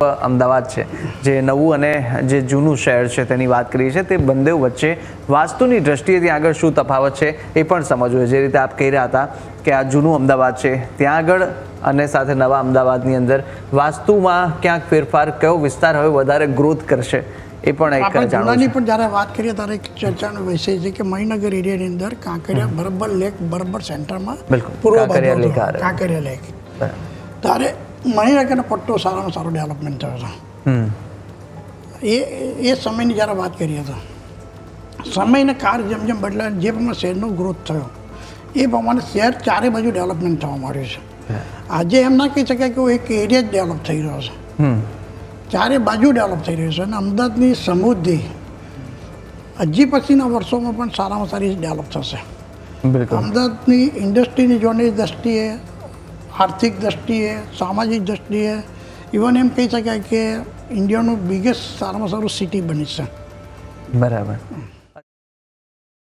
અમદાવાદ છે. જે નવું અને જે જૂનું શહેર છે તેની વાત કરી છે તે બંને વચ્ચે વાસ્તુની દ્રષ્ટિએ ત્યાં આગળ શું તફાવત છે એ પણ સમજવું જે રીતે આપ કહી રહ્યા હતા કે આ જૂનું અમદાવાદ છે ત્યાં આગળ અને સાથે નવા અમદાવાદની અંદર વાસ્તુમાં ક્યાંક ફેરફાર કયો વિસ્તાર હવે વધારે ગ્રોથ કરશે એ પણ એક જાણવાની જૂનાની પણ જ્યારે વાત કરીએ ત્યારે એક ચર્ચાનો વિષય છે કે મહીનગર એરિયાની અંદર કાંકરિયા બરાબર લેક બરાબર સેન્ટરમાં બિલકુલ. Kankaria lake Kankaria lake. ત્યારે મહીનગરનો પટ્ટો સારામાં સારો ડેવલપમેન્ટ થયો હતો. એ એ સમયની જ્યારે વાત કરીએ તો સમયને કાર જેમ જેમ બદલાય જે પ્રમાણે શહેરનો ગ્રોથ થયો એ પ્રમાણે શહેર ચારે બાજુ ડેવલપમેન્ટ થવા માંડ્યું છે. આજે એમ ના કહી શકાય કે એક એરિયા જ ડેવલપ થઈ રહ્યો છે. ચારે બાજુ ડેવલપ થઈ રહ્યું છે અને અમદાવાદની સમૃદ્ધિ હજી પછીના વર્ષોમાં પણ સારામાં સારી ડેવલપ થશે. અમદાવાદની ઇન્ડસ્ટ્રીની જોડની દ્રષ્ટિએ આર્થિક દ્રષ્ટિએ, સામાજિક દ્રષ્ટિએ ઇવન એમ કહી શકાય કે ઇન્ડિયાનું બિગેસ્ટ સારામાં સારું સિટી બની છે. બરાબર.